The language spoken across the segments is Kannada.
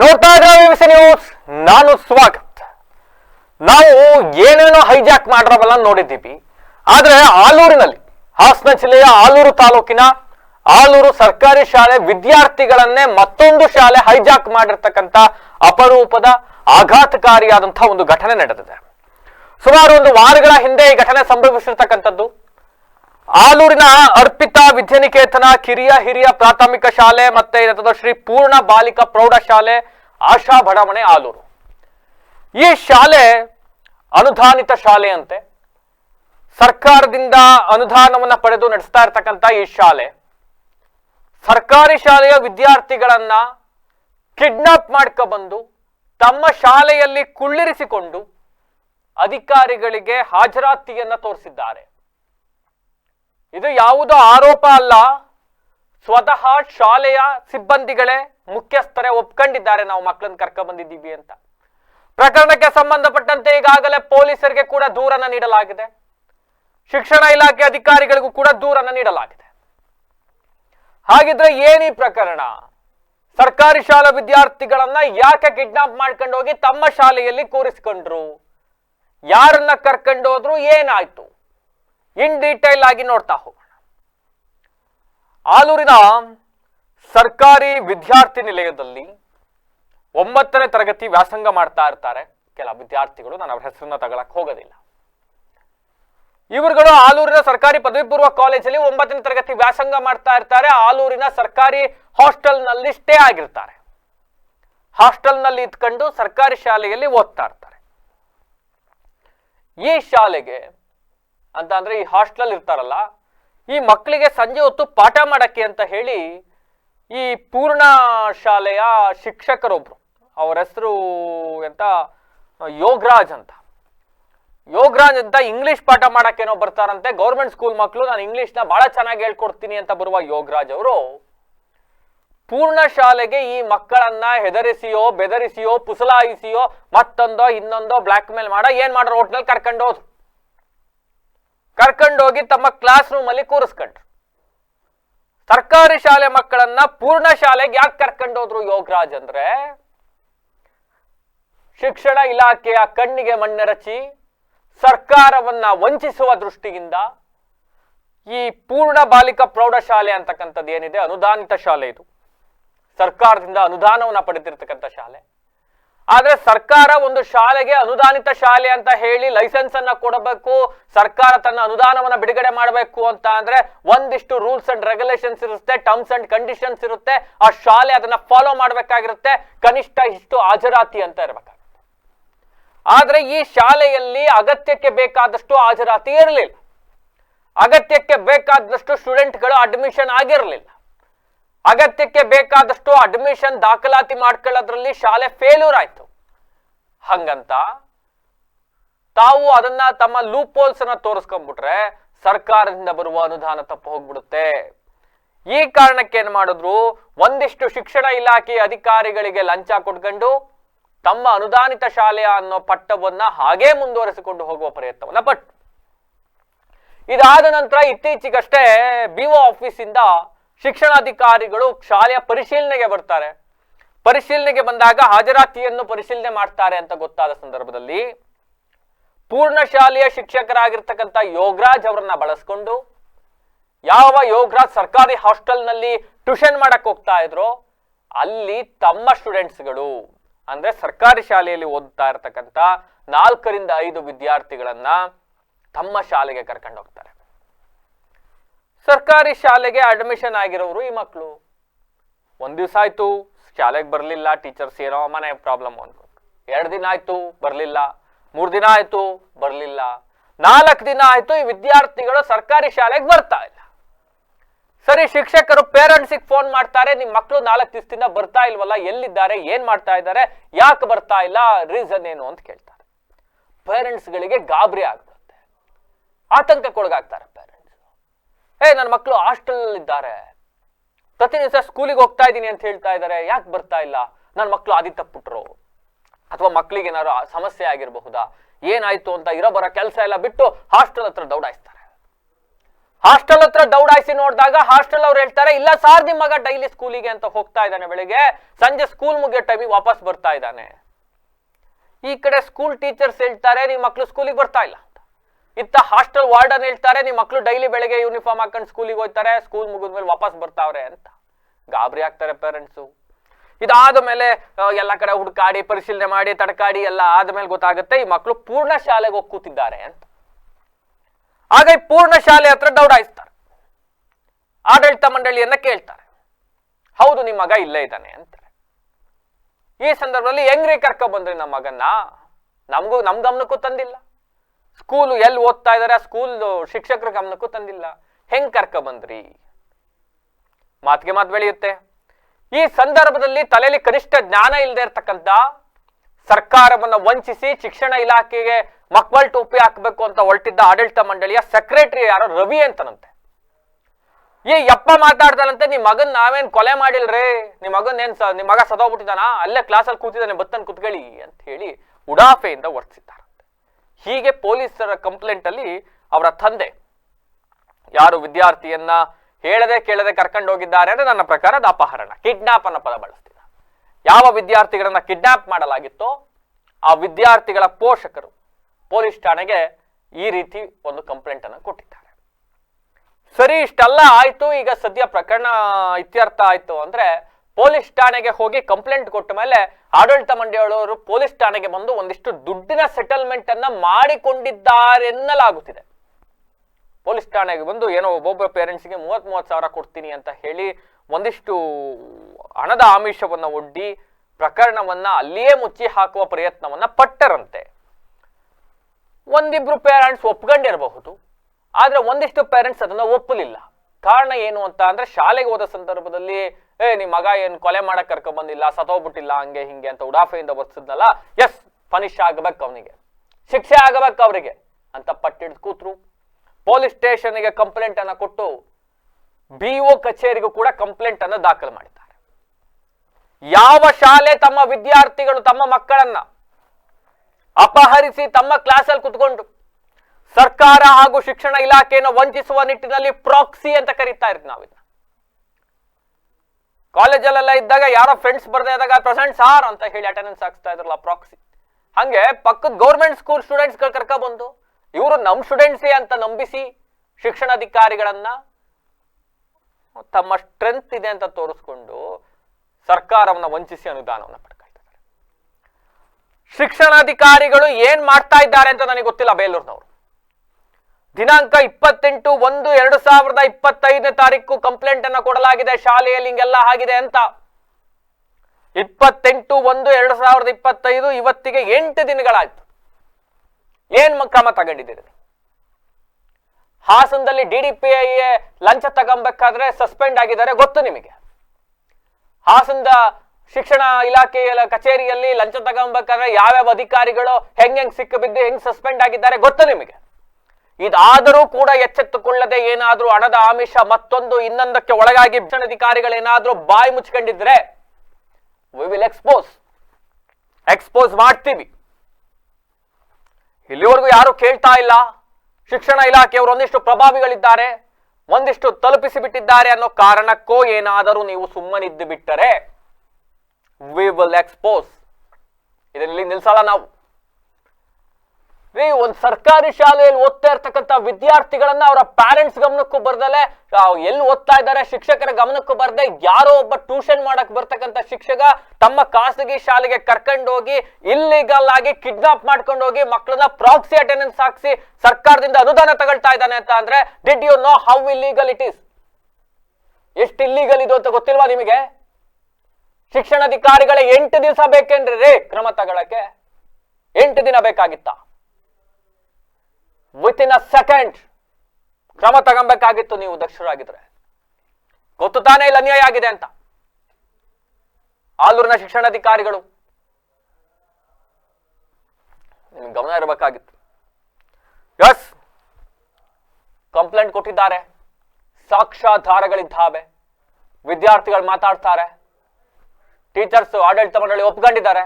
ನೋಡ್ತಾ ಇದ್ರೆ ನ್ಯೂಸ್? ನಾನು ಸ್ವಾಗತ್. ನಾವು ಏನೇನೋ ಹೈಜಾಕ್ ಮಾಡ್ರವಲ್ಲ ನೋಡಿದ್ದೀವಿ. ಆದ್ರೆ ಆಲೂರಿನಲ್ಲಿ, ಹಾಸನ ಜಿಲ್ಲೆಯ ಆಲೂರು ತಾಲೂಕಿನ ಆಲೂರು ಸರ್ಕಾರಿ ಶಾಲೆ ವಿದ್ಯಾರ್ಥಿಗಳನ್ನೇ ಮತ್ತೊಂದು ಶಾಲೆ ಹೈಜಾಕ್ ಮಾಡಿರ್ತಕ್ಕಂಥ ಅಪರೂಪದ ಆಘಾತಕಾರಿಯಾದಂತಹ ಒಂದು ಘಟನೆ ನಡೆದಿದೆ. ಸುಮಾರು ಒಂದು ವಾರಗಳ ಹಿಂದೆ ಈ ಘಟನೆ ಸಂಭವಿಸಿರ್ತಕ್ಕಂಥದ್ದು. ಆಲೂರಿನ ಅರ್ಪಿತಾ ವಿದ್ಯಾನಿಕೇತನ ಕಿರಿಯ ಹಿರಿಯ ಪ್ರಾಥಮಿಕ ಶಾಲೆ ಮತ್ತೆ ಶ್ರೀ ಪೂರ್ಣ ಬಾಲಿಕಾ ಪ್ರೌಢಶಾಲೆ ಆಶಾ ಬಡಾವಣೆ ಆಲೂರು. ಈ ಶಾಲೆ ಅನುದಾನಿತ ಶಾಲೆಯಂತೆ ಸರ್ಕಾರದಿಂದ ಅನುದಾನವನ್ನ ಪಡೆದು ನಡೆಸ್ತಾ ಇರ್ತಕ್ಕಂಥ ಈ ಶಾಲೆ. ಸರ್ಕಾರಿ ಶಾಲೆಯ ವಿದ್ಯಾರ್ಥಿಗಳನ್ನ ಕಿಡ್ನಾಪ್ ಮಾಡ್ಕೊಬಂದು ತಮ್ಮ ಶಾಲೆಯಲ್ಲಿ ಕುಳ್ಳಿರಿಸಿಕೊಂಡು ಅಧಿಕಾರಿಗಳಿಗೆ ಹಾಜರಾತಿಯನ್ನ ತೋರಿಸಿದ್ದಾರೆ. ಇದು ಯಾವುದೋ ಆರೋಪ ಅಲ್ಲ. ಸ್ವತಃ ಶಾಲೆಯ ಸಿಬ್ಬಂದಿಗಳೇ ಮುಖ್ಯಸ್ಥರೇ ಒಪ್ಕೊಂಡಿದ್ದಾರೆ. ನಾವು ಮಕ್ಕಳನ್ನ ಕರ್ಕೊಂಡ್ ಬಂದಿದ್ದೀವಿ ಅಂತ. ಪ್ರಕರಣಕ್ಕೆ ಸಂಬಂಧಪಟ್ಟಂತೆ ಈಗಾಗಲೇ ಪೊಲೀಸರಿಗೆ ಕೂಡ ದೂರನ್ನ ನೀಡಲಾಗಿದೆ. ಶಿಕ್ಷಣ ಇಲಾಖೆ ಅಧಿಕಾರಿಗಳಿಗೂ ಕೂಡ ದೂರನ್ನ ನೀಡಲಾಗಿದೆ. ಹಾಗಿದ್ರೆ ಏನೀ ಪ್ರಕರಣ? ಸರ್ಕಾರಿ ಶಾಲಾ ವಿದ್ಯಾರ್ಥಿಗಳನ್ನ ಯಾಕೆ ಕಿಡ್ನಾಪ್ ಮಾಡ್ಕೊಂಡು ಹೋಗಿ ತಮ್ಮ ಶಾಲೆಯಲ್ಲಿ ಕೂರಿಸ್ಕೊಂಡ್ರು? ಯಾರನ್ನ ಕರ್ಕೊಂಡು ಹೋದ್ರು ಏನಾಯ್ತು? ಇನ್ ಡೀಟೈಲ್ ಆಗಿ ನೋಡ್ತಾ ಹೋಗೋಣ. ಆಲೂರಿನ ಸರ್ಕಾರಿ ವಿದ್ಯಾರ್ಥಿ ನಿಲಯದಲ್ಲಿ ಒಂಬತ್ತನೇ ತರಗತಿ ವ್ಯಾಸಂಗ ಮಾಡ್ತಾ ಇರ್ತಾರೆ. ಕೆಲ ವಿದ್ಯಾರ್ಥಿಗಳು, ನಾನು ಅವರ ಹೆಸರನ್ನ ತಗೊಳಕ್ ಹೋಗೋದಿಲ್ಲ. ಇವರುಗಳು ಆಲೂರಿನ ಸರ್ಕಾರಿ ಪದವಿ ಪೂರ್ವ ಕಾಲೇಜಲ್ಲಿ ಒಂಬತ್ತನೇ ತರಗತಿ ವ್ಯಾಸಂಗ ಮಾಡ್ತಾ ಇರ್ತಾರೆ. ಆಲೂರಿನ ಸರ್ಕಾರಿ ಹಾಸ್ಟೆಲ್ನಲ್ಲಿ ಸ್ಟೇ ಆಗಿರ್ತಾರೆ. ಹಾಸ್ಟೆಲ್ನಲ್ಲಿ ಇದ್ಕೊಂಡು ಸರ್ಕಾರಿ ಶಾಲೆಯಲ್ಲಿ ಓದ್ತಾ ಇರ್ತಾರೆ. ಈ ಶಾಲೆಗೆ ಅಂತ ಅಂದ್ರೆ ಈ ಹಾಸ್ಟೆಲ್ ಇರ್ತಾರಲ್ಲ, ಈ ಮಕ್ಕಳಿಗೆ ಸಂಜೆ ಹೊತ್ತು ಪಾಠ ಮಾಡಕ್ಕೆ ಅಂತ ಹೇಳಿ ಈ ಪೂರ್ಣ ಶಾಲೆಯ ಶಿಕ್ಷಕರೊಬ್ರು, ಅವರ ಹೆಸರು ಎಂತ, ಯೋಗರಾಜ್ ಅಂತ. ಯೋಗರಾಜ್ ಅಂತ ಇಂಗ್ಲಿಷ್ ಪಾಠ ಮಾಡೋಕ್ಕೇನೋ ಬರ್ತಾರಂತೆ, ಗೌರ್ಮೆಂಟ್ ಸ್ಕೂಲ್ ಮಕ್ಕಳು ನಾನು ಇಂಗ್ಲೀಷ್ನ ಬಹಳ ಚೆನ್ನಾಗಿ ಹೇಳ್ಕೊಡ್ತೀನಿ ಅಂತ ಬರುವ ಯೋಗರಾಜ್ ಅವರು, ಪೂರ್ಣ ಶಾಲೆಗೆ ಈ ಮಕ್ಕಳನ್ನ ಹೆದರಿಸಿಯೋ, ಬೆದರಿಸಿಯೋ, ಪುಸಲಾಯಿಸಿಯೋ, ಮತ್ತೊಂದೋ, ಇನ್ನೊಂದೋ ಬ್ಲ್ಯಾಕ್ ಮೇಲ್ ಮಾಡೋ, ಏನ್ ಮಾಡ್ರೋ, ಹೋಟ್ಲಲ್ಲಿ ಕರ್ಕೊಂಡೋದ್ರು. ಕರ್ಕೊಂಡೋಗಿ ತಮ್ಮ ಕ್ಲಾಸ್ ರೂಮ್ ಅಲ್ಲಿ ಕೂರಿಸ್ಕೊಂಡ್ರು. ಸರ್ಕಾರಿ ಶಾಲೆ ಮಕ್ಕಳನ್ನ ಪೂರ್ಣ ಶಾಲೆಗೆ ಯಾಕೆ ಕರ್ಕೊಂಡೋದ್ರು ಯೋಗರಾಜ್ ಅಂದ್ರೆ, ಶಿಕ್ಷಣ ಇಲಾಖೆಯ ಕಣ್ಣಿಗೆ ಮಣ್ಣೆರಚಿ ಸರ್ಕಾರವನ್ನ ವಂಚಿಸುವ ದೃಷ್ಟಿಯಿಂದ ಈ ಪೂರ್ಣ ಬಾಲಿಕಾ ಪ್ರೌಢಶಾಲೆ ಅಂತಕ್ಕಂಥದ್ದು ಏನಿದೆ? ಅನುದಾನಿತ ಶಾಲೆ ಇದು. ಸರ್ಕಾರದಿಂದ ಅನುದಾನವನ್ನ ಪಡೆದಿರ್ತಕ್ಕಂಥ ಶಾಲೆ. ಆದ್ರೆ ಸರ್ಕಾರ ಒಂದು ಶಾಲೆಗೆ ಅನುದಾನಿತ ಶಾಲೆ ಅಂತ ಹೇಳಿ ಲೈಸೆನ್ಸ್ ಅನ್ನ ಕೊಡಬೇಕು, ಸರ್ಕಾರ ತನ್ನ ಅನುದಾನವನ್ನ ಬಿಡುಗಡೆ ಮಾಡಬೇಕು ಅಂತ ಅಂದ್ರೆ ಒಂದಿಷ್ಟು ರೂಲ್ಸ್ ಅಂಡ್ ರೆಗ್ಯುಲೇಷನ್ಸ್ ಇರುತ್ತೆ ಟರ್ಮ್ಸ್ ಅಂಡ್ ಕಂಡೀಷನ್ಸ್ ಇರುತ್ತೆ, ಆ ಶಾಲೆ ಅದನ್ನ ಫಾಲೋ ಮಾಡಬೇಕಾಗಿರುತ್ತೆ, ಕನಿಷ್ಠ ಇಷ್ಟು ಹಾಜರಾತಿ ಅಂತ ಇರಬೇಕಾಗುತ್ತೆ ಆದ್ರೆ ಈ ಶಾಲೆಯಲ್ಲಿ ಅಗತ್ಯಕ್ಕೆ ಬೇಕಾದಷ್ಟು ಹಾಜರಾತಿ ಇರಲಿಲ್ಲ. ಅಗತ್ಯಕ್ಕೆ ಬೇಕಾದಷ್ಟು ಸ್ಟೂಡೆಂಟ್ಗಳು ಅಡ್ಮಿಷನ್ ಆಗಿರಲಿಲ್ಲ. ಅಗತ್ಯಕ್ಕೆ ಬೇಕಾದಷ್ಟು ಅಡ್ಮಿಷನ್ ದಾಖಲಾತಿ ಮಾಡ್ಕೊಳ್ಳೋದ್ರಲ್ಲಿ ಶಾಲೆ ಫೇಲ್ಯೂರ್ ಆಯ್ತು ಹಂಗಂತ ತಾವು ಅದನ್ನ ತಮ್ಮ ಲೂಪ್ ಹೋಲ್ಸ್ ಅನ್ನ ತೋರಿಸ್ಕೊಂಡ್ಬಿಟ್ರೆ ಸರ್ಕಾರದಿಂದ ಬರುವ ಅನುದಾನ ತಪ್ಪು ಹೋಗ್ಬಿಡುತ್ತೆ. ಈ ಕಾರಣಕ್ಕೆ ಏನ್ ಮಾಡಿದ್ರು? ಒಂದಿಷ್ಟು ಶಿಕ್ಷಣ ಇಲಾಖೆ ಅಧಿಕಾರಿಗಳಿಗೆ ಲಂಚ ಕೊಟ್ಕೊಂಡು ತಮ್ಮ ಅನುದಾನಿತ ಶಾಲೆಯ ಅನ್ನೋ ಪಟ್ಟವನ್ನ ಹಾಗೇ ಮುಂದುವರೆಸಿಕೊಂಡು ಹೋಗುವ ಪ್ರಯತ್ನವನ್ನ ಪಟ್ಟು ಇದಾದ ನಂತರ ಇತ್ತೀಚೆಗಷ್ಟೇ ಬಿಒ ಆಫೀಸಿಂದ ಶಿಕ್ಷಣಾಧಿಕಾರಿಗಳು ಶಾಲೆಯ ಪರಿಶೀಲನೆಗೆ ಬರ್ತಾರೆ. ಪರಿಶೀಲನೆಗೆ ಬಂದಾಗ ಹಾಜರಾತಿಯನ್ನು ಪರಿಶೀಲನೆ ಮಾಡ್ತಾರೆ ಅಂತ ಗೊತ್ತಾದ ಸಂದರ್ಭದಲ್ಲಿ ಪೂರ್ಣ ಶಾಲೆಯ ಶಿಕ್ಷಕರಾಗಿರ್ತಕ್ಕಂಥ ಯೋಗರಾಜ್ ಅವರನ್ನ ಬಳಸ್ಕೊಂಡು ಯಾವ ಯೋಗರಾಜ್ ಸರ್ಕಾರಿ ಹಾಸ್ಟೆಲ್ನಲ್ಲಿ ಟ್ಯೂಷನ್ ಮಾಡಕ್ ಹೋಗ್ತಾ ಇದ್ರು ಅಲ್ಲಿ ತಮ್ಮ ಸ್ಟೂಡೆಂಟ್ಸ್ಗಳು ಅಂದ್ರೆ ಸರ್ಕಾರಿ ಶಾಲೆಯಲ್ಲಿ ಓದ್ತಾ ಇರತಕ್ಕಂಥ ನಾಲ್ಕರಿಂದ ಐದು ವಿದ್ಯಾರ್ಥಿಗಳನ್ನ ತಮ್ಮ ಶಾಲೆಗೆ ಕರ್ಕೊಂಡು ಹೋಗ್ತಾರೆ. ಸರ್ಕಾರಿ ಶಾಲೆಗೆ ಅಡ್ಮಿಷನ್ ಆಗಿರೋರು ಈ ಮಕ್ಕಳು ಒಂದ್ ದಿವಸ ಆಯ್ತು, ಶಾಲೆಗೆ ಬರಲಿಲ್ಲ ಟೀಚರ್ಸ್ ಏನೋ ಮನೆ ಪ್ರಾಬ್ಲಮ್ ಅನ್ಕೊಂಡು ಎರಡು ದಿನ ಆಯ್ತು, ಬರಲಿಲ್ಲ. ಮೂರು ದಿನ ಆಯ್ತು, ಬರಲಿಲ್ಲ. ನಾಲ್ಕು ದಿನ ಆಯ್ತು, ಈ ವಿದ್ಯಾರ್ಥಿಗಳು ಸರ್ಕಾರಿ ಶಾಲೆಗೆ ಬರ್ತಾ ಇಲ್ಲ. ಸರಿ, ಶಿಕ್ಷಕರು ಪೇರೆಂಟ್ಸಿಗೆ ಫೋನ್ ಮಾಡ್ತಾರೆ ನಿಮ್ಮ ಮಕ್ಕಳು ನಾಲ್ಕು ದಿವಸದಿಂದ ಬರ್ತಾ ಇಲ್ವಲ್ಲ, ಎಲ್ಲಿದ್ದಾರೆ, ಏನ್ ಮಾಡ್ತಾ ಇದ್ದಾರೆ, ಯಾಕೆ ಬರ್ತಾ ಇಲ್ಲ ರೀಸನ್ ಏನು ಅಂತ ಕೇಳ್ತಾರೆ. ಪೇರೆಂಟ್ಸ್ಗಳಿಗೆ ಗಾಬರಿ ಆಗ್ಬಿಡುತ್ತೆ ಆತಂಕಕ್ಕೊಳಗಾಗ್ತಾರೆ ಪೇರೆಂಟ್ಸ್ ಏ ನನ್ನ ಮಕ್ಕಳು ಹಾಸ್ಟೆಲ್ ಇದ್ದಾರೆ ಪ್ರತಿ ದಿವಸ ಸ್ಕೂಲಿಗೆ ಹೋಗ್ತಾ ಇದ್ದೀನಿ ಅಂತ ಹೇಳ್ತಾ ಇದ್ದಾರೆ. ಯಾಕೆ ಬರ್ತಾ ಇಲ್ಲ? ನನ್ನ ಮಕ್ಕಳು ಆದಿ ತಪ್ಪಿಟ್ರು ಅಥವಾ ಮಕ್ಕಳಿಗೆ ಏನಾದ್ರು ಸಮಸ್ಯೆ ಆಗಿರಬಹುದಾ? ಏನಾಯ್ತು ಅಂತ ಇರೋ ಬರೋ ಕೆಲಸ ಎಲ್ಲ ಬಿಟ್ಟು ಹಾಸ್ಟೆಲ್ ಹತ್ರ ದೌಡಾಯಿಸ್ತಾರೆ. ಹಾಸ್ಟೆಲ್ ಹತ್ರ ದೌಡಾಯಿಸಿ ನೋಡಿದಾಗ ಹಾಸ್ಟೆಲ್ ಅವ್ರು ಹೇಳ್ತಾರೆ, ಇಲ್ಲ ಸಾರ್, ನಿಮ್ಮ ಮಗ ಡೈಲಿ ಸ್ಕೂಲಿಗೆ ಅಂತ ಹೋಗ್ತಾ ಇದ್ದಾನೆ ಬೆಳಿಗ್ಗೆ. ಸಂಜೆ ಸ್ಕೂಲ್ ಮುಗಿಯೋ ಟೈಮಿಗೆ ವಾಪಸ್ ಬರ್ತಾ ಇದ್ದಾನೆ. ಈ ಕಡೆ ಸ್ಕೂಲ್ ಟೀಚರ್ಸ್ ಹೇಳ್ತಾರೆ, ನಿಮ್ಮ ಮಕ್ಕಳು ಸ್ಕೂಲಿಗೆ ಬರ್ತಾ ಇಲ್ಲ. ಇತ್ತ ಹಾಸ್ಟೆಲ್ ವಾರ್ಡನ್ ಹೇಳ್ತಾರೆ, ನಿಮ್ ಮಕ್ಳು ಡೈಲಿ ಬೆಳಗ್ಗೆ ಯೂನಿಫಾರ್ಮ್ ಹಾಕೊಂಡು ಸ್ಕೂಲಿಗೆ ಹೋಗ್ತಾರೆ ಸ್ಕೂಲ್ ಮುಗಿದ್ಮೇಲೆ ವಾಪಸ್ ಬರ್ತಾವ್ರೆ ಅಂತ. ಗಾಬರಿ ಆಗ್ತಾರೆ ಪೇರೆಂಟ್ಸು ಇದಾದ ಮೇಲೆ ಎಲ್ಲ ಕಡೆ ಹುಡುಕಾಡಿ, ಪರಿಶೀಲನೆ ಮಾಡಿ, ತಡಕಾಡಿ ಎಲ್ಲ ಆದಮೇಲೆ ಗೊತ್ತಾಗುತ್ತೆ, ಈ ಮಕ್ಕಳು ಪೂರ್ಣ ಶಾಲೆಗೆ ಹೋಗಿ ಕೂತಿದ್ದಾರೆ ಅಂತ. ಆಗ ಈ ಪೂರ್ಣ ಶಾಲೆ ಹತ್ರ ದೌಡಾಯಿಸ್ತಾರೆ ಆಡಳಿತ ಮಂಡಳಿಯನ್ನ ಕೇಳ್ತಾರೆ. ಹೌದು ನಿಮ್ಮ ಮಗ ಇಲ್ಲೇ ಇದ್ದಾನೆ ಅಂತಾರೆ. ಈ ಸಂದರ್ಭದಲ್ಲಿ ಹೆಂಗ್ರಿ ಕರ್ಕ ಬಂದ್ರಿ ನಮ್ಮ ಮಗನ್ನ? ನಮಗೂ, ನಮ್ ಗಮನಕ್ಕೂ ತಂದಿಲ್ಲ. ಸ್ಕೂಲು ಎಲ್ಲಿ ಓದ್ತಾ ಇದಾರೆ ಸ್ಕೂಲ್ ಶಿಕ್ಷಕರ ಗಮನಕ್ಕೂ ತಂದಿಲ್ಲ. ಹೆಂಗ್ ಕರ್ಕ ಬಂದ್ರಿ? ಮಾತಿಗೆ ಮಾತು ಬೆಳೆಯುತ್ತೆ. ಈ ಸಂದರ್ಭದಲ್ಲಿ ತಲೆಯಲ್ಲಿ ಕನಿಷ್ಠ ಜ್ಞಾನ ಇಲ್ಲದೆ ಇರ್ತಕ್ಕಂಥ ಸರ್ಕಾರವನ್ನ ವಂಚಿಸಿ ಶಿಕ್ಷಣ ಇಲಾಖೆಗೆ ಮಕ್ಕಳ ಟೋಪಿ ಹಾಕಬೇಕು ಅಂತ ಹೊರಟಿದ್ದ ಆಡಳಿತ ಮಂಡಳಿಯ ಸೆಕ್ರೆಟರಿ ಯಾರೋ ರವಿ ಅಂತನಂತೆ. ಈ ಯಪ್ಪ ಮಾತಾಡ್ತಾನಂತೆ ನಿಮ್ ಮಗನ್ ನಾವೇನ್ ಕೊಲೆ ಮಾಡಿಲ್ರಿ? ನಿಮ್ ಮಗನ್ ಏನ್ ನಿಮ್ ಮಗ ಸದೋಗ್ಬಿಟ್ಟಿದಾನ ಅಲ್ಲೇ ಕ್ಲಾಸಲ್ಲಿ ಕೂತಿದ್ದಾನೆ, ಬತ್ತನ್ ಕುತ್ಕೊಳ್ಳಿ ಅಂತ ಹೇಳಿ ಉಡಾಫೆಯಿಂದ ವರ್ತಿಸಿದ್ದಾರಂತೆ ಹೀಗೆ ಪೊಲೀಸರ ಕಂಪ್ಲೇಂಟ್ ಅಲ್ಲಿ ಅವರ ತಂದೆ. ಯಾರು ವಿದ್ಯಾರ್ಥಿಯನ್ನ ಹೇಳದೆ ಕೇಳದೆ ಕರ್ಕೊಂಡು ಹೋಗಿದ್ದಾರೆ ಅಂದ್ರೆ ನನ್ನ ಪ್ರಕಾರ ಅದು ಅಪಹರಣ ಕಿಡ್ನಾಪ್ ಅನ್ನೋ ಪದ ಬಳಸ್ತಿದ್ದ ಯಾವ ವಿದ್ಯಾರ್ಥಿಗಳನ್ನ ಕಿಡ್ನಾಪ್ ಮಾಡಲಾಗಿತ್ತೋ ಆ ವಿದ್ಯಾರ್ಥಿಗಳ ಪೋಷಕರು ಪೊಲೀಸ್ ಠಾಣೆಗೆ ಈ ರೀತಿ ಒಂದು ಕಂಪ್ಲೇಂಟ್ ಅನ್ನು ಕೊಟ್ಟಿದ್ದಾರೆ. ಸರಿ, ಇಷ್ಟೆಲ್ಲ ಆಯ್ತು. ಈಗ ಸದ್ಯ ಪ್ರಕರಣ ಇತ್ಯರ್ಥ ಆಯ್ತು ಅಂದ್ರೆ ಪೊಲೀಸ್ ಠಾಣೆಗೆ ಹೋಗಿ ಕಂಪ್ಲೇಂಟ್ ಕೊಟ್ಟ ಮೇಲೆ ಆಡಳಿತ ಮಂಡಳಿಯವರು ಪೊಲೀಸ್ ಠಾಣೆಗೆ ಬಂದು ಒಂದಿಷ್ಟು ದುಡ್ಡಿನ ಸೆಟಲ್ಮೆಂಟ್ ಅನ್ನ ಮಾಡಿಕೊಂಡಿದ್ದಾರೆನ್ನಲಾಗುತ್ತಿದೆ. ಪೊಲೀಸ್ ಠಾಣೆಗೆ ಬಂದು ಏನೋ ಒಬ್ಬೊಬ್ಬ ಪೇರೆಂಟ್ಸ್ಗೆ ಮೂವತ್ ಮೂವತ್ ಸಾವಿರ ಕೊಡ್ತೀನಿ ಅಂತ ಹೇಳಿ ಒಂದಿಷ್ಟು ಹಣದ ಆಮಿಷವನ್ನ ಒಡ್ಡಿ ಪ್ರಕರಣವನ್ನ ಅಲ್ಲಿಯೇ ಮುಚ್ಚಿ ಹಾಕುವ ಪ್ರಯತ್ನವನ್ನ ಪಟ್ಟರಂತೆ. ಒಂದಿಬ್ರು ಪೇರೆಂಟ್ಸ್ ಒಪ್ಕೊಂಡಿರಬಹುದು, ಆದ್ರೆ ಒಂದಿಷ್ಟು ಪೇರೆಂಟ್ಸ್ ಅದನ್ನ ಒಪ್ಪಲಿಲ್ಲ. ಕಾರಣ ಏನು ಅಂತ ಅಂದ್ರೆ ಶಾಲೆಗೆ ಹೋದ ಸಂದರ್ಭದಲ್ಲಿ, ಏ, ನಿಮ್ ಮಗ ಏನ್ ಕೊಲೆ ಮಾಡಕ್ ಕರ್ಕೊಂಡ್ ಬಂದಿಲ್ಲ ಸತೋಗ್ಬಿಟ್ಟಿಲ್ಲ ಹಂಗೆ ಹಿಂಗೆ ಅಂತ ಉಡಾಫೆಯಿಂದ ಬರ್ಸಿದ್ನಲ್ಲ ಎಸ್ ಪನಿಷ್ ಆಗ್ಬೇಕು ಅವನಿಗೆ. ಶಿಕ್ಷೆ ಆಗಬೇಕು ಅವರಿಗೆ ಅಂತ ಪಟ್ಟಿಡ್ದು ಕೂತ್ರು. ಪೊಲೀಸ್ ಸ್ಟೇಷನ್ಗೆ ಕಂಪ್ಲೇಂಟ್ ಅನ್ನ ಕೊಟ್ಟು, ಬಿ ಒ ಕಚೇರಿಗೂ ಕೂಡ ಕಂಪ್ಲೇಂಟ್ ಅನ್ನ ದಾಖಲು ಮಾಡಿದ್ದಾರೆ. ಯಾವ ಶಾಲೆ ತಮ್ಮ ವಿದ್ಯಾರ್ಥಿಗಳು ತಮ್ಮ ಮಕ್ಕಳನ್ನ ಅಪಹರಿಸಿ ತಮ್ಮ ಕ್ಲಾಸಲ್ಲಿ ಕುತ್ಕೊಂಡು ಸರ್ಕಾರ ಹಾಗೂ ಶಿಕ್ಷಣ ಇಲಾಖೆಯನ್ನು ವಂಚಿಸುವ ನಿಟ್ಟಿನಲ್ಲಿ ಪ್ರಾಕ್ಸಿ ಅಂತ ಕರೀತಾ ಇರ್ತೀವಿ ನಾವಿದ ಕಾಲೇಜಲ್ಲೆಲ್ಲ ಇದ್ದಾಗ ಯಾರೋ ಫ್ರೆಂಡ್ಸ್ ಬರ್ದೇ ಇದ್ದಾಗ ಪ್ರೆಸೆಂಟ್ ಸಾರ್ ಅಂತ ಹೇಳಿ ಅಟೆಂಡೆನ್ಸ್ ಹಾಕ್ಸ್ತಾ ಇದ್ರಲ್ಲ ಪ್ರಾಕ್ಸಿ. ಹಂಗೆ ಪಕ್ಕದ ಗೌರ್ಮೆಂಟ್ ಸ್ಕೂಲ್ ಸ್ಟೂಡೆಂಟ್ಸ್ ಕರ್ಕ ಬಂದು ಇವರು ನಮ್ ಸ್ಟೂಡೆಂಟ್ಸೇ ಅಂತ ನಂಬಿಸಿ ಶಿಕ್ಷಣಾಧಿಕಾರಿಗಳನ್ನ ತಮ್ಮ ಸ್ಟ್ರೆಂತ್ ಇದೆ ಅಂತ ತೋರಿಸ್ಕೊಂಡು ಸರ್ಕಾರವನ್ನ ವಂಚಿಸಿ ಅನುದಾನವನ್ನ ಪಡ್ಕೊಳ್ತಿದ್ದಾರೆ ಶಿಕ್ಷಣಾಧಿಕಾರಿಗಳು ಏನ್ ಮಾಡ್ತಾ ಇದ್ದಾರೆ ಅಂತ ನನಗೆ ಗೊತ್ತಿಲ್ಲ ಬೇಲೂರಿನವರು. ದಿನಾಂಕ ಇಪ್ಪತ್ತೆಂಟು ಒಂದು ಎರಡು ಸಾವಿರದ ಇಪ್ಪತ್ತೈದನೇ ತಾರೀಕು ಕಂಪ್ಲೇಂಟ್ ಅನ್ನು ಕೊಡಲಾಗಿದೆ. ಶಾಲೆಯಲ್ಲಿ ಹಿಂಗೆಲ್ಲ ಆಗಿದೆ ಅಂತ. ಇಪ್ಪತ್ತೆಂಟು ಒಂದು ಎರಡು ಸಾವಿರದ ಇಪ್ಪತ್ತೈದು ಇವತ್ತಿಗೆ ಎಂಟು ದಿನಗಳಾಯ್ತು. ಏನ್ ಕ್ರಮ ತಗೊಂಡಿದ್ದೀರಿ? ಹಾಸನದಲ್ಲಿ ಡಿ ಡಿ ಪಿ ಐ ಲಂಚ ತಗೊಂಬೇಕಾದ್ರೆ ಸಸ್ಪೆಂಡ್ ಆಗಿದ್ದಾರೆ ಗೊತ್ತು ನಿಮಗೆ? ಹಾಸನದ ಶಿಕ್ಷಣ ಇಲಾಖೆಯ ಕಚೇರಿಯಲ್ಲಿ ಲಂಚ ತಗೊಂಬೇಕಾದ್ರೆ ಯಾವ್ಯಾವ ಅಧಿಕಾರಿಗಳು ಹೆಂಗ್ ಹೆಂಗ್ ಸಿಕ್ಕ ಬಿದ್ದು ಹೆಂಗ್ ಸಸ್ಪೆಂಡ್ ಆಗಿದ್ದಾರೆ ಗೊತ್ತು ನಿಮಗೆ? ಇದಾದರೂ ಕೂಡ ಎಚ್ಚೆತ್ತುಕೊಳ್ಳದೆ ಏನಾದರೂ ಹಣದ ಆಮಿಷ ಮತ್ತೊಂದು ಇನ್ನೊಂದಕ್ಕೆ ಒಳಗಾಗಿ ಶಿಕ್ಷಣಾಧಿಕಾರಿಗಳೇನಾದ್ರೂ ಬಾಯಿ ಮುಚ್ಕೊಂಡಿದ್ರೆ ವಿ ವಿಲ್ ಎಕ್ಸ್ಪೋಸ್ ಎಕ್ಸ್ಪೋಸ್ ಮಾಡ್ತೀವಿ. ಇಲ್ಲಿವರೆಗೂ ಯಾರು ಕೇಳ್ತಾ ಇಲ್ಲ. ಶಿಕ್ಷಣ ಇಲಾಖೆಯವರು ಒಂದಿಷ್ಟು ಪ್ರಭಾವಿಗಳಿದ್ದಾರೆ. ಒಂದಿಷ್ಟು ತಲುಪಿಸಿ ಬಿಟ್ಟಿದ್ದಾರೆ ಅನ್ನೋ ಕಾರಣಕ್ಕೋ ಏನಾದರೂ ನೀವು ಸುಮ್ಮನಿದ್ದು ಬಿಟ್ಟರೆ ವಿ ವಿಲ್ ಎಕ್ಸ್ಪೋಸ್ ಇದರಲ್ಲಿ ನಿಲ್ಸಲ್ಲ ನಾವು. ರೀ ಒಂದು ಸರ್ಕಾರಿ ಶಾಲೆಯಲ್ಲಿ ಓದ್ತಾ ಇರ್ತಕ್ಕಂಥ ವಿದ್ಯಾರ್ಥಿಗಳನ್ನ ಅವರ ಪ್ಯಾರೆಂಟ್ಸ್ ಗಮನಕ್ಕೂ ಬರ್ದಲೆ ಎಲ್ಲಿ ಓದ್ತಾ ಇದ್ದಾರೆ, ಶಿಕ್ಷಕರ ಗಮನಕ್ಕೂ ಬರ್ದೆ, ಯಾರೋ ಒಬ್ಬ ಟ್ಯೂಷನ್ ಮಾಡಕ್ ಬರ್ತಕ್ಕಂಥ ಶಿಕ್ಷಕ ತಮ್ಮ ಖಾಸಗಿ ಶಾಲೆಗೆ ಕರ್ಕೊಂಡು ಹೋಗಿ ಇಲ್ಲಿಗಲ್ ಆಗಿ ಕಿಡ್ನಾಪ್ ಮಾಡ್ಕೊಂಡು ಹೋಗಿ ಮಕ್ಕಳನ್ನ ಪ್ರಾಕ್ಸಿ ಅಟೆಂಡೆನ್ಸ್ ಹಾಕ್ಸಿ ಸರ್ಕಾರದಿಂದ ಅನುದಾನ ತಗೊಳ್ತಾ ಇದ್ದಾನೆ ಅಂತ ಅಂದ್ರೆ did you know how illegal it is ಎಷ್ಟು ಇಲ್ಲೀಗಲ್ ಇದು ಅಂತ ಗೊತ್ತಿಲ್ವಾ ನಿಮಗೆ? ಶಿಕ್ಷಣಾಧಿಕಾರಿಗಳ ಎಂಟು ದಿವಸ ಬೇಕೇನ್ರಿ ಕ್ರಮ ತಗೊಳಕ್ಕೆ? ಎಂಟು ದಿನ ಬೇಕಾಗಿತ್ತಾ? ವಿತ್ ಇನ್ ಅ ಸೆಕೆಂಡ್ ಕ್ರಮ ತಗೊಬೇಕಾಗಿತ್ತು ನೀವು ದಕ್ಷರಾಗಿದ್ರೆ. ಗೊತ್ತು ತಾನೇ ಇಲ್ಲಿ ಅನ್ಯಾಯ ಆಗಿದೆ ಅಂತ. ಆಲೂರಿನ ಶಿಕ್ಷಣಾಧಿಕಾರಿಗಳು. ನಿಮ್ಗೆ ಗಮನ ಇರಬೇಕಾಗಿತ್ತು. ಎಸ್ ಕಂಪ್ಲೇಂಟ್ ಕೊಟ್ಟಿದ್ದಾರೆ. ಸಾಕ್ಷ್ಯಾಧಾರಗಳಿದ್ದಾವೆ. ವಿದ್ಯಾರ್ಥಿಗಳು ಮಾತಾಡ್ತಾರೆ. ಟೀಚರ್ಸ್ ಆಡಳಿತ ಮಂಡಳಿ ಒಪ್ಕೊಂಡಿದ್ದಾರೆ.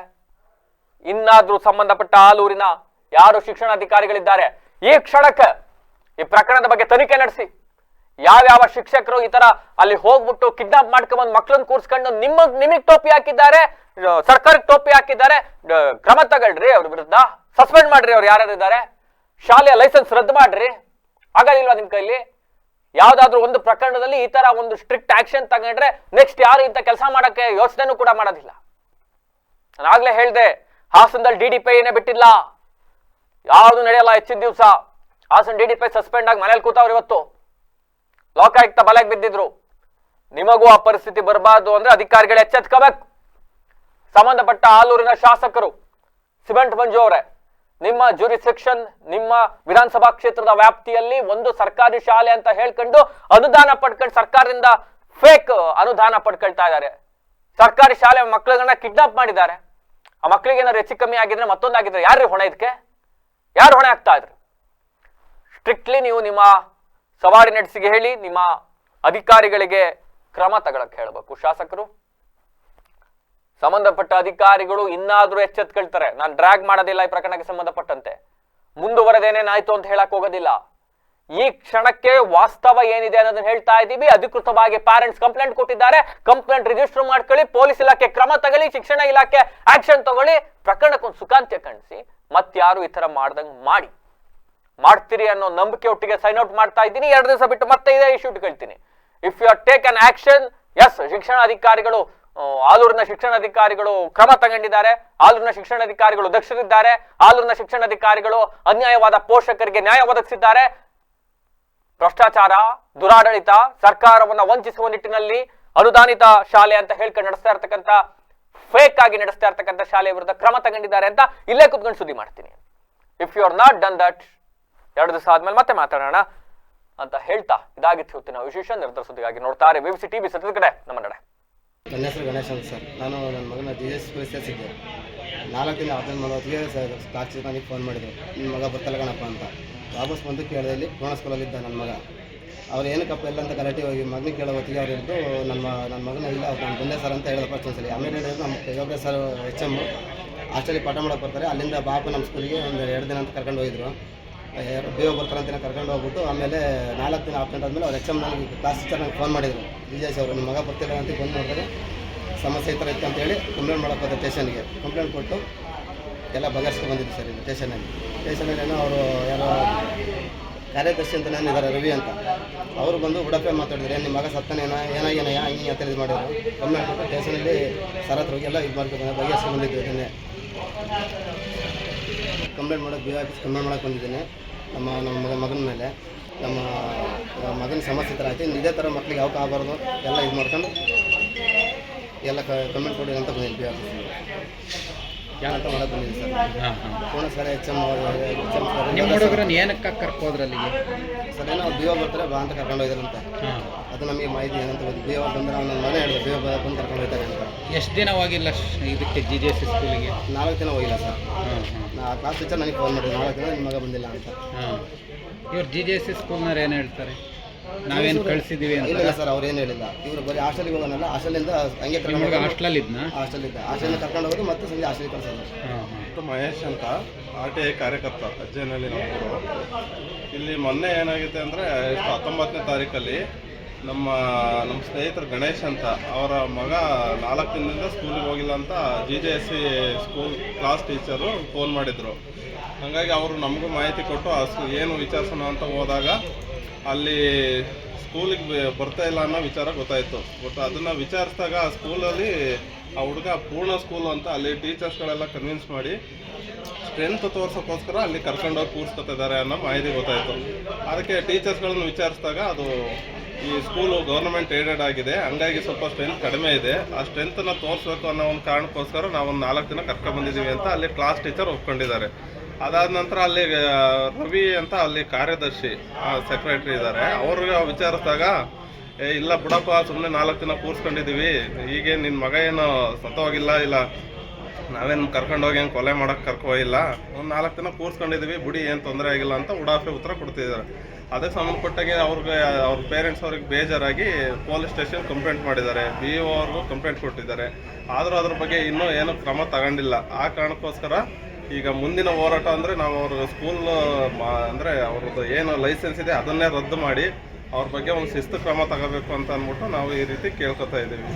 ಇನ್ನಾದ್ರೂ ಸಂಬಂಧಪಟ್ಟ ಆಲೂರಿನ ಯಾರು ಶಿಕ್ಷಣಾಧಿಕಾರಿಗಳಿದ್ದಾರೆ? ಈ ಕ್ಷಣಕ್ಕೆ, ಈ ಪ್ರಕರಣದ ಬಗ್ಗೆ ತನಿಖೆ ನಡೆಸಿ. ಯಾವ್ಯಾವ ಶಿಕ್ಷಕರು ಈ ತರ ಅಲ್ಲಿ ಹೋಗ್ಬಿಟ್ಟು ಕಿಡ್ನಾಪ್ ಮಾಡ್ಕೊಂಬಂದ್ ಮಕ್ಳನ್ನ ಕೂರ್ಸ್ಕೊಂಡು ನಿಮ್ಮ, ನಿಮಗ್ ಟೋಪಿ ಹಾಕಿದ್ದಾರೆ ಸರ್ಕಾರಕ್ಕೆ ಟೋಪಿ ಹಾಕಿದ್ದಾರೆ ಕ್ರಮ ತಗೊಳ್ರಿ, ಅವ್ರ ವಿರುದ್ಧ ಸಸ್ಪೆಂಡ್ ಮಾಡ್ರಿ ಅವ್ರು ಯಾರ್ಯಾರು ಇದ್ದಾರೆ. ಶಾಲೆಯ ಲೈಸೆನ್ಸ್ ರದ್ದು ಮಾಡ್ರಿ. ಆಗೋದಿಲ್ವಾ ನಿಮ್ ಕೈಲಿ? ಯಾವ್ದಾದ್ರು ಒಂದು ಪ್ರಕರಣದಲ್ಲಿ ಈ ತರ ಒಂದು ಸ್ಟ್ರಿಕ್ಟ್ ಆಕ್ಷನ್ ತಗೊಂಡ್ರೆ ನೆಕ್ಸ್ಟ್ ಯಾರು ಇಂಥ ಕೆಲಸ ಮಾಡಕ್ಕೆ ಯೋಚನೆನೂ ಕೂಡ ಮಾಡೋದಿಲ್ಲ. ನಾನು ಆಗ್ಲೇ ಹೇಳ್ದೆ, ಹಾಸನದಲ್ಲಿ ಡಿ ಡಿ ಪೈ ಏನೇ ಬಿಟ್ಟಿಲ್ಲ. ಯಾವುದು ನಡೆಯಲ್ಲ ಹೆಚ್ಚಿನ ದಿವಸ. Hassan D D PI suspend ಆಗಿ ಮನೇಲಿ ಕೂತವ್ರು ಇವತ್ತು. ಲೋಕಾಯುಕ್ತ ಬಲೆಗೆ ಬಿದ್ದಿದ್ರು. ನಿಮಗೂ ಆ ಪರಿಸ್ಥಿತಿ ಬರಬಾರ್ದು ಅಂದ್ರೆ ಅಧಿಕಾರಿಗಳು ಎಚ್ಚೆತ್ಕೋಬೇಕು. ಸಂಬಂಧಪಟ್ಟ ಆಲೂರಿನ ಶಾಸಕರು, ಸಿಮೆಂಟ್ ಮಂಜು ಅವರೇ, ನಿಮ್ಮ ಜೂರಿಸೆಕ್ಷನ್ ನಿಮ್ಮ ವಿಧಾನಸಭಾ ಕ್ಷೇತ್ರದ ವ್ಯಾಪ್ತಿಯಲ್ಲಿ ಒಂದು ಸರ್ಕಾರಿ ಶಾಲೆ ಅಂತ ಹೇಳ್ಕೊಂಡು ಅನುದಾನ ಪಡ್ಕೊಂಡು ಸರ್ಕಾರದಿಂದ ಫೇಕ್ ಅನುದಾನ ಪಡ್ಕೊಳ್ತಾ ಇದ್ದಾರೆ. ಸರ್ಕಾರಿ ಶಾಲೆ ಮಕ್ಕಳನ್ನ ಕಿಡ್ನಾಪ್ ಮಾಡಿದ್ದಾರೆ. ಆ ಮಕ್ಕಳಿಗೆ ಏನಾದ್ರು ಹೆಚ್ಚು ಕಮ್ಮಿ ಆಗಿದ್ರೆ ಮತ್ತೊಂದಾಗಿದ್ರೆ ಯಾರು ಹೊಣೆ ಇದಕ್ಕೆ? ಯಾರು ಹೊಣೆ ಆಗ್ತಾ ಇದ್ರು? ಸ್ಟ್ರಿಕ್ಟ್ಲಿ ನೀವು ನಿಮ್ಮ ಸಬಾರ್ಡಿನೇಟ್ಸ್ಗೆ ಹೇಳಿ, ನಿಮ್ಮ ಅಧಿಕಾರಿಗಳಿಗೆ ಕ್ರಮ ತಗೊಳಕ್ ಹೇಳಬೇಕು. ಶಾಸಕರು, ಸಂಬಂಧಪಟ್ಟ ಅಧಿಕಾರಿಗಳು ಇನ್ನಾದ್ರೂ ಎಚ್ಚೆತ್ಕೊಳ್ತಾರೆ. ನಾನು ಡ್ರ್ಯಾಗ್ ಮಾಡೋದಿಲ್ಲ ಈ ಪ್ರಕರಣಕ್ಕೆ ಸಂಬಂಧಪಟ್ಟಂತೆ. ಮುಂದುವರೆದೇನೇನಾಯ್ತು ಅಂತ ಹೇಳಕ್ ಹೋಗೋದಿಲ್ಲ. ಈ ಕ್ಷಣಕ್ಕೆ ವಾಸ್ತವ ಏನಿದೆ ಅನ್ನೋದನ್ನ ಹೇಳ್ತಾ ಇದ್ದೀವಿ. ಅಧಿಕೃತವಾಗಿ ಪ್ಯಾರೆಂಟ್ಸ್ ಕಂಪ್ಲೇಂಟ್ ಕೊಟ್ಟಿದ್ದಾರೆ. ಕಂಪ್ಲೇಂಟ್ ರಿಜಿಸ್ಟರ್ ಮಾಡ್ಕೊಳ್ಳಿ. ಪೊಲೀಸ್ ಇಲಾಖೆ ಕ್ರಮ ತಗೊಳ್ಳಿ. ಶಿಕ್ಷಣ ಇಲಾಖೆ ಆಕ್ಷನ್ ತಗೊಳ್ಳಿ. ಪ್ರಕರಣಕ್ಕೊಂದು ಸುಖಾಂತ್ಯ ಕಂಡಿಸಿ ಮತ್ತಾರು ಈ ತರ ಮಾಡ್ದಂಗ್ ಮಾಡಿ. ಮಾಡ್ತೀರಿ ಅನ್ನೋ ನಂಬಿಕೆ ಒಟ್ಟಿಗೆ ಸೈನ್ ಔಟ್ ಮಾಡ್ತಾ ಇದ್ದೀನಿ. ಎರಡು ದಿವಸ ಬಿಟ್ಟು ಮತ್ತೆ ಇದೇ ಇಶ್ಯೂ ಇಟ್ಕೊಳ್ತೀನಿ if you are take an action S ಶಿಕ್ಷಣ ಅಧಿಕಾರಿಗಳು ಆಲೂರಿನ ಶಿಕ್ಷಣ ಶಿಕ್ಷಣಾಧಿಕಾರಿಗಳು ಕ್ರಮ ತಗೊಂಡಿದ್ದಾರೆ. ಆಲೂರಿನ ಶಿಕ್ಷಣಾಧಿಕಾರಿಗಳು ದಕ್ಷರಿದ್ದಾರೆ. ಆಲೂರಿನ ಶಿಕ್ಷಣಾಧಿಕಾರಿಗಳು ಅನ್ಯಾಯವಾದ ಪೋಷಕರಿಗೆ ನ್ಯಾಯ ಒದಗಿಸಿದ್ದಾರೆ. ಭ್ರಷ್ಟಾಚಾರ, ದುರಾಡಳಿತ ಸರ್ಕಾರವನ್ನ ವಂಚಿಸುವ ನಿಟ್ಟಿನಲ್ಲಿ ಅನುದಾನಿತ ಶಾಲೆ ಅಂತ ಹೇಳ್ಕೊಂಡು ನಡೆಸ್ತಾ ಇರ್ತಕ್ಕಂಥ ಫೇಕ್ ಆಗಿ ನಡೆಸ್ತಾ ಇರ್ತಕ್ಕಂಥ ಶಾಲೆಯ ವಿರುದ್ಧ ಕ್ರಮ ತಗೊಂಡಿದ್ದಾರೆ ಅಂತ ಇಲ್ಲೇ ಕುತ್ಕೊಂಡು ಸುದ್ದಿ ಮಾಡ್ತೀನಿ. If you are not done that ಎರಡು ದಿವಸ ಆದ್ಮೇಲೆ ಮತ್ತೆ ಮಾತಾಡೋಣ ಅಂತ ಹೇಳ್ತಾ ಇದಾಗಿತ್ತು ಇವತ್ತಿನ ವಿಶೇಷ ನಿರ್ಧಾರ ಸುದ್ದಿಗಾಗಿ ನೋಡ್ತಾರೆ ಬಿಬಿಸಿ ಟಿವಿ ಸತ್ಯದ ಕಡೆ, ನಮ್ಮ ನಡೆ. ನನ್ನ ಹೆಸರು ಗಣೇಶ್ ಸರ್. ನಾನು ನನ್ನ ಮಗನ ಜಿ ಎಸ್ ಸೇರಿಸಿದ್ದೆ ನಾಲ್ಕು ದಿನ ಹದಿನೈದು ಸರ್ ಕ್ಲಾಸ್ ನನಗೆ ಫೋನ್ ಮಾಡಿದ್ರು. ನಿಮ್ಮ ಮಗ ಬರ್ತಲ್ಲ ಕಣಪ್ಪ ಅಂತ. ವಾಪಸ್ ಬಂದು ಕೇಳಿದೆ ಇಲ್ಲಿ ಪೂರ್ಣ ಸ್ಕೂಲಲ್ಲಿದ್ದ ನನ್ನ ಮಗ. ಅವ್ರು ಏನಕ್ಕಪ್ಪ ಇಲ್ಲ ಅಂತ ಗಲಾಟೆ ಹೋಗಿ ಮಗನಿಗೆ ಕೇಳೋ ಹೊತ್ತಿಗೆ ಅವ್ರು ಹೇಳಿದ್ರು ನನ್ನ ನನ್ನ ಮಗನ ಇಲ್ಲ, ಅವ್ರು ನಾನು ಬಂದೆ ಸರ್ ಅಂತ ಹೇಳಿದ ಫಸ್ಟ್ ಒಂದ್ಸಲಿ ಆಮೇಲೆ ಹೇಳಿದ್ರು ನಮ್ಮ ಯಗೋಬ್ರೆ ಸರ್, ಎಚ್ ಎಂ ಹಾಸ್ಟೆಲಿಗೆ ಪಾಠ ಮಾಡೋಕೆ ಬರ್ತಾರೆ. ಅಲ್ಲಿಂದ ಬಾಪ ನಮ್ಮ ಸ್ಕೂಲಿಗೆ ಒಂದು ಎರಡು ದಿನ ಅಂತ ಕರ್ಕೊಂಡು ಹೋಗಿದ್ರು. ಬೇಗ ಬರ್ತಾರೆ ಅಂತ ಕರ್ಕೊಂಡು ಹೋಗ್ಬಿಟ್ಟು ಆಮೇಲೆ ನಾಲ್ಕು ದಿನ ಆಪ್ಷನ್ ಆದಮೇಲೆ ಅವ್ರು ಎಚ್ ಎಂ ನನಗೆ ಕ್ಲಾಸ್ ಟೀಚರ್ ನಂಗೆ ಫೋನ್ ಮಾಡಿದರು. ವಿಜಯ್ ಅವರು ನಿಮ್ಮ ಮಗ ಬರ್ತಿಲ್ಲ ಅಂತ ಫೋನ್ ಮಾಡ್ತಾರೆ ಸಮಸ್ಯೆ ಈ ಥರ ಇತ್ತು ಅಂತೇಳಿ ಕಂಪ್ಲೇಂಟ್ ಮಾಡೋಕೆ ಹೋದೆ ಸ್ಟೇಷನ್ಗೆ ಕಂಪ್ಲೇಂಟ್ ಕೊಟ್ಟು ಎಲ್ಲ ಬಗೆಹರಿಸ್ಕೊಂಡು ಬಂದಿದ್ದೆ ಸರ್ ಇಲ್ಲಿ ಸ್ಟೇಷನಲ್ಲಿ ಸ್ಟೇಷನಲ್ಲಿ ಏನೋ ಅವರು ಯಾರೋ ಕಾರ್ಯದರ್ಶಿ ಅಂತ ನಾನು ಇದ್ದಾರೆ ರವಿ ಅಂತ. ಅವರು ಬಂದು ಉಡಪೆ ಮಾತಾಡಿದ್ರೆ ನಿಮ್ಮ ಮಗ ಸತ್ತನೇನ ಏನಾಗೇನಯ್ಯ ಹಿಂಗೆ ಅಂತ ಇದು ಮಾಡಿದ್ರು. ಕೊಟ್ಟು ಸ್ಟೇಷನಲ್ಲಿ ಸರ್ ಹತ್ರ ಹೋಗಿ ಎಲ್ಲ ಇದು ಮಾಡ್ಕೊಂಡು ಬಗೆಹರಿಸ್ಕೊಂಡು ಬಂದಿದ್ದು ಇದನ್ನೇ ಕಂಪ್ಲೇಂಟ್ ಮಾಡೋಕೆ ಬಿ ಆಫೀಸ್ ಕಂಪ್ಲೇಂಟ್ ಮಾಡೋಕೆ ಬಂದಿದ್ದೀನಿ. ನಮ್ಮ ನಮ್ಮ ಮಗ, ಮಗನ ಮೇಲೆ. ನಮ್ಮ ಮಗನ ಸಮಸ್ಯೆ ಥರ ಆಯ್ತು. ಇದೇ ಥರ ಮಕ್ಕಳಿಗೆ ಯಾವ ಆಗಬಾರ್ದು ಎಲ್ಲ ಇದು ಮಾಡ್ಕೊಂಡು ಎಲ್ಲ ಕಮೆಂಟ್ ಕೊಡಿ ಅಂತ ಬಂದಿದ್ದೀನಿ ಬಿ ಆಫೀಸ್ ಅಂತ ಮಾಡಕ್ಕೆ ಬಂದಿದ್ದೀನಿ ಸರ್ ಕೋಣ sir H M H M ನಿಮ್ಮ ಸರ್ ಹುಡುಗರನ್ನ ಏನಕ್ಕೆ ಕರ್ಕೋದ್ರ ಅಲ್ಲಿಗೆ? ಸರ್ ಏನೋ ಬಿ ಓ ಬರ್ತಾರೆ ಬಾ ಅಂತ ಕರ್ಕೊಂಡು ಹೋಯ್ತಾರಂತ ಅದು ನಮಗೆ ಮಾಹಿತಿ ಏನಂತ ಗೊತ್ತು ಬಿ ಒ ಬಂದ್ರೆ ಅವ್ನು ಮನೆ ಹೇಳಿದೆ ಬಿ ಓ ಬಂದು ಕರ್ಕೊಂಡು ಅಂತ. ಎಷ್ಟು ದಿನ ಹೋಗಿಲ್ಲ ಇದಕ್ಕೆ ಜಿ ಜಿ ಎಸ್ ಸ್ಕೂಲಿಗೆ? ನಾಲ್ಕು ದಿನ ಹೋಗಿಲ್ಲ ಸರ್. ನಾ ಕ್ಲಾಸ್ ಟೀಚರ್ ನನಗೆ ಫೋನ್ ಮಾಡಿದ್ರು ನಾಲ್ಕು ದಿನ ನಿಮ್ಮ ಮಗ ಬಂದಿಲ್ಲ ಅಂತ. ಇವ್ರು ಜಿ ಜಿ ಎಸ್ ಸ್ಕೂಲ್ನವ್ರು ಏನು ಹೇಳ್ತಾರೆ? ನಾವೇನು ಕಳಿಸಿದ್ದೀವಿ ಅಂತ ಇಲ್ಲ ಸರ್ ಅವ್ರು ಏನು ಹೇಳಿಲ್ಲ. ಇವರು ಬರೀ ಹಾಸ್ಟೆಲ್ಗೆ ಹೋಗೋನಲ್ಲ ಹಾಸ್ಟೆಲಿಂದ ಹಂಗೆ ಕರ್ಕೊಂಡು ಹಾಸ್ಟೆಲ್ ಇದ್ನ? ಹಾಸ್ಟೆಲ್ ಇದ್ದ ಹಾಸ್ಟೆಲ್ ಕರ್ಕೊಂಡು ಹೋಗಿ ಮತ್ತೆ ಸಂಜೆ ಹಾಸ್ಟೆಲ್ ಕಳ್ಸೋದು ಮಹೇಶ್ ಅಂತ ಆರ್ ಟಿ ಐ ಕಾರ್ಯಕರ್ತ ಅಜ್ಜನಲ್ಲಿ ನಮ್ಮೂರು. ಇಲ್ಲಿ ಮೊನ್ನೆ ಏನಾಗಿದೆ ಅಂದರೆ ಎಷ್ಟು ಹತ್ತೊಂಬತ್ತನೇ ತಾರೀಕಲ್ಲಿ ನಮ್ಮ ನಮ್ಮ ಸ್ನೇಹಿತರು ಗಣೇಶ್ ಅಂತ ಅವರ ಮಗ ನಾಲ್ಕು ದಿನದಿಂದ ಸ್ಕೂಲಿಗೆ ಹೋಗಿಲ್ಲ ಅಂತ G J S C school class teacher phone ಮಾಡಿದರು. ಹಾಗಾಗಿ ಅವರು ನಮಗೂ ಮಾಹಿತಿ ಕೊಟ್ಟು ಆ ಏನು ವಿಚಾರಿಸೋಣ ಅಂತ ಹೋದಾಗ ಅಲ್ಲಿ ಸ್ಕೂಲಿಗೆ ಬರ್ತಾ ಇಲ್ಲ ಅನ್ನೋ ವಿಚಾರ ಗೊತ್ತಾಯಿತು. ಬಟ್ ಅದನ್ನು ವಿಚಾರಿಸಿದಾಗ ಆ ಸ್ಕೂಲಲ್ಲಿ ಆ ಹುಡುಗ ಪೂರ್ಣ ಸ್ಕೂಲ್ ಅಂತ ಅಲ್ಲಿ ಟೀಚರ್ಸ್ಗಳೆಲ್ಲ ಕನ್ವಿನ್ಸ್ ಮಾಡಿ ಸ್ಟ್ರೆಂತ್ ತೋರ್ಸೋಕ್ಕೋಸ್ಕರ ಅಲ್ಲಿ ಕರ್ಕೊಂಡೋಗಿ ಕೂರಿಸ್ಕೊತಿದ್ದಾರೆ ಅನ್ನೋ ಮಾಹಿತಿ ಗೊತ್ತಾಯಿತು. ಅದಕ್ಕೆ ಟೀಚರ್ಸ್ಗಳನ್ನು ವಿಚಾರಿಸಿದಾಗ ಅದು ಈ ಸ್ಕೂಲು ಗೌರ್ಮೆಂಟ್ ಏಡೆಡ್ ಆಗಿದೆ. ಹಂಗಾಗಿ ಸ್ವಲ್ಪ ಸ್ಟ್ರೆಂತ್ ಕಡಿಮೆ ಇದೆ. ಆ ಸ್ಟ್ರೆಂತನ್ನು ತೋರಿಸ್ಬೇಕು ಅನ್ನೋ ಒಂದು ಕಾರಣಕ್ಕೋಸ್ಕರ ನಾವು ಒಂದು ನಾಲ್ಕು ದಿನ ಕರ್ಕೊಂಡ್ಬಂದಿದ್ದೀವಿ ಅಂತ ಅಲ್ಲಿ ಕ್ಲಾಸ್ ಟೀಚರ್ ಒಪ್ಕೊಂಡಿದ್ದಾರೆ. ಅದಾದ ನಂತರ ಅಲ್ಲಿ ರವಿ ಅಂತ ಅಲ್ಲಿ ಕಾರ್ಯದರ್ಶಿ ಸೆಕ್ರೆಟರಿ ಇದ್ದಾರೆ. ಅವ್ರಿಗೆ ವಿಚಾರಿಸಿದಾಗ, ಏ, ಇಲ್ಲ ಬಿಡಪ್ಪ ಸುಮ್ಮನೆ ನಾಲ್ಕು ದಿನ ಕೂರಿಸ್ಕೊಂಡಿದ್ದೀವಿ ಹೀಗೆ ನಿನ್ನ ಮಗ ಏನು ಸತ್ತೋಗಿಲ್ಲ, ಇಲ್ಲ ನಾವೇನು ಕರ್ಕೊಂಡೋಗಿ ಹೆಂಗೆ ಕೊಲೆ ಮಾಡೋಕೆ ಕರ್ಕೋಯಿಲ್ಲ ಒಂದು ನಾಲ್ಕು ದಿನ ಕೂರಿಸ್ಕೊಂಡಿದ್ದೀವಿ ಬಿಡಿ, ಏನು ತೊಂದರೆ ಆಗಿಲ್ಲ ಅಂತ ಉಡಾಫೆ ಉತ್ತರ ಕೊಡ್ತಿದ್ದಾರೆ. ಅದಕ್ಕೆ ಸಂಬಂಧಪಟ್ಟಾಗೆ ಅವ್ರಿಗೆ, ಅವ್ರ ಪೇರೆಂಟ್ಸ್ ಅವ್ರಿಗೆ ಬೇಜಾರಾಗಿ ಪೊಲೀಸ್ ಸ್ಟೇಷನ್ ಕಂಪ್ಲೇಂಟ್ ಮಾಡಿದ್ದಾರೆ. ಬಿ ಒ ಅವ್ರಿಗೂ ಕಂಪ್ಲೇಂಟ್ ಕೊಟ್ಟಿದ್ದಾರೆ. ಆದರೂ ಅದ್ರ ಬಗ್ಗೆ ಇನ್ನೂ ಏನೂ ಕ್ರಮ ತಗೊಂಡಿಲ್ಲ. ಆ ಕಾರಣಕ್ಕೋಸ್ಕರ ಈಗ ಮುಂದಿನ ಹೋರಾಟ ಅಂದರೆ ನಾವು ಅವ್ರ ಸ್ಕೂಲ್ ಅಂದರೆ ಅವ್ರದ್ದು ಏನು ಲೈಸೆನ್ಸ್ ಇದೆ ಅದನ್ನೇ ರದ್ದು ಮಾಡಿ ಅವ್ರ ಬಗ್ಗೆ ಒಂದು ಶಿಸ್ತು ಕ್ರಮ ತಗೋಬೇಕು ಅಂತ ಅಂದ್ಬಿಟ್ಟು ನಾವು ಈ ರೀತಿ ಕೇಳ್ಕೊತಾ ಇದ್ದೀವಿ.